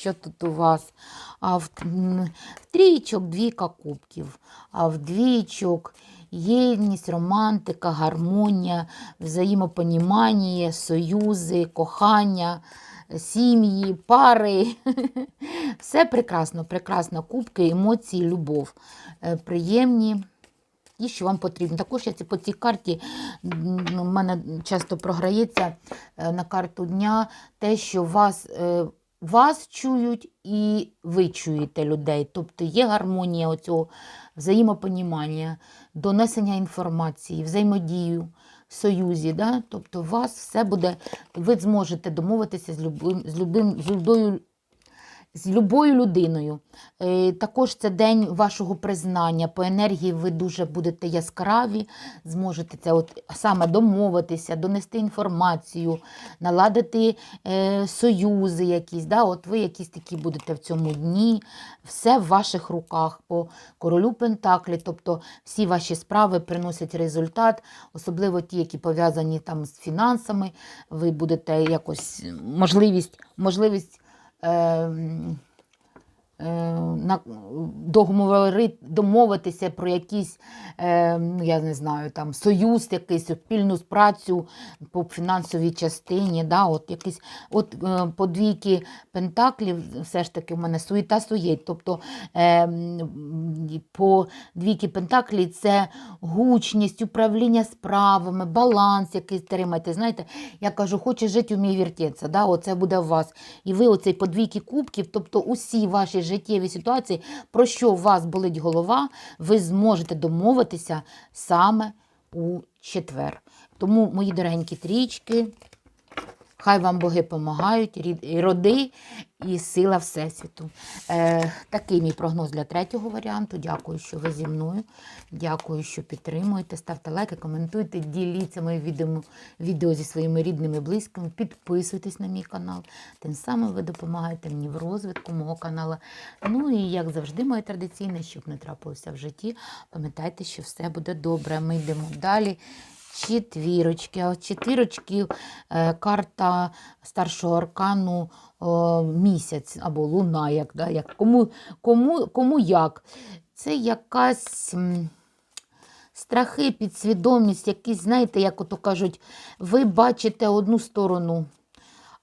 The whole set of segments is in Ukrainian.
що тут у вас. А в, в трійчок двійка кубків, а в двійчок єдність, романтика, гармонія, взаємопонімання, союзи, кохання, сім'ї, пари. Все прекрасно, прекрасно. Кубки, емоції, любов. Е, Приємні. І що вам потрібно. Також я по цій карті у мене часто програється е, на карту дня те, що вас, е, вас чують і ви чуєте людей. Тобто є гармонія оцього взаємопонімання, донесення інформації, взаємодію, союзі. Да? Тобто у вас все буде, ви зможете домовитися з любим, з любим, з любою з любою людиною. Е, Також це день вашого признання. По енергії ви дуже будете яскраві, зможете це от саме домовитися, донести інформацію, наладити е, союзи якісь. Да? От ви якісь такі будете в цьому дні. Все в ваших руках по королю Пентаклі, тобто всі ваші справи приносять результат, особливо ті, які пов'язані там з фінансами. Ви будете якось можливість, можливість е, м, е, на, договори, домовитися про якийсь, е, ну, я не знаю, там, союз, якийсь, спільну працю по фінансовій частині. Да, от якийсь, от, е, по пентаклів все ж таки в мене суєта суєть. Тобто е, по двійки пентаклі це гучність, управління справами, баланс якийсь тримайте. Знаєте, я кажу, хочеш жити, вмій вертеться. Да? Оце буде у вас. І ви оцей по двійки кубків, тобто усі ваші життєві ситуації, про що у вас болить голова, ви зможете домовитися саме у четвер. Тому, мої дорогенькі трічки, Хай вам боги допомагають, і роди і сила Всесвіту. Е, такий мій прогноз для третього варіанту. Дякую, що ви зі мною. Дякую, що підтримуєте. Ставте лайки, коментуйте, діліться моїм відео, відео зі своїми рідними близькими. Підписуйтесь на мій канал. Тим самим ви допомагаєте мені в розвитку мого каналу. Ну і як завжди, моє традиційне, щоб не трапилося в житті. Пам'ятайте, що все буде добре. Ми йдемо далі. Четвірочки. А четвірочки е, карта старшого аркану місяць або луна, як, да, як, кому, кому, кому як. Це якась страхи, підсвідомість, якісь, знаєте, як ото кажуть, ви бачите одну сторону.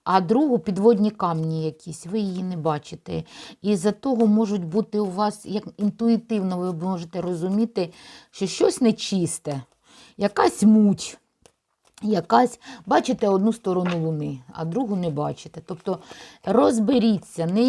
А другу підводні камні якісь, ви її не бачите. І за того можуть бути у вас, як інтуїтивно ви можете розуміти, що щось нечисте якась муть, якась, бачите одну сторону луни, а другу не бачите. Тобто розберіться, не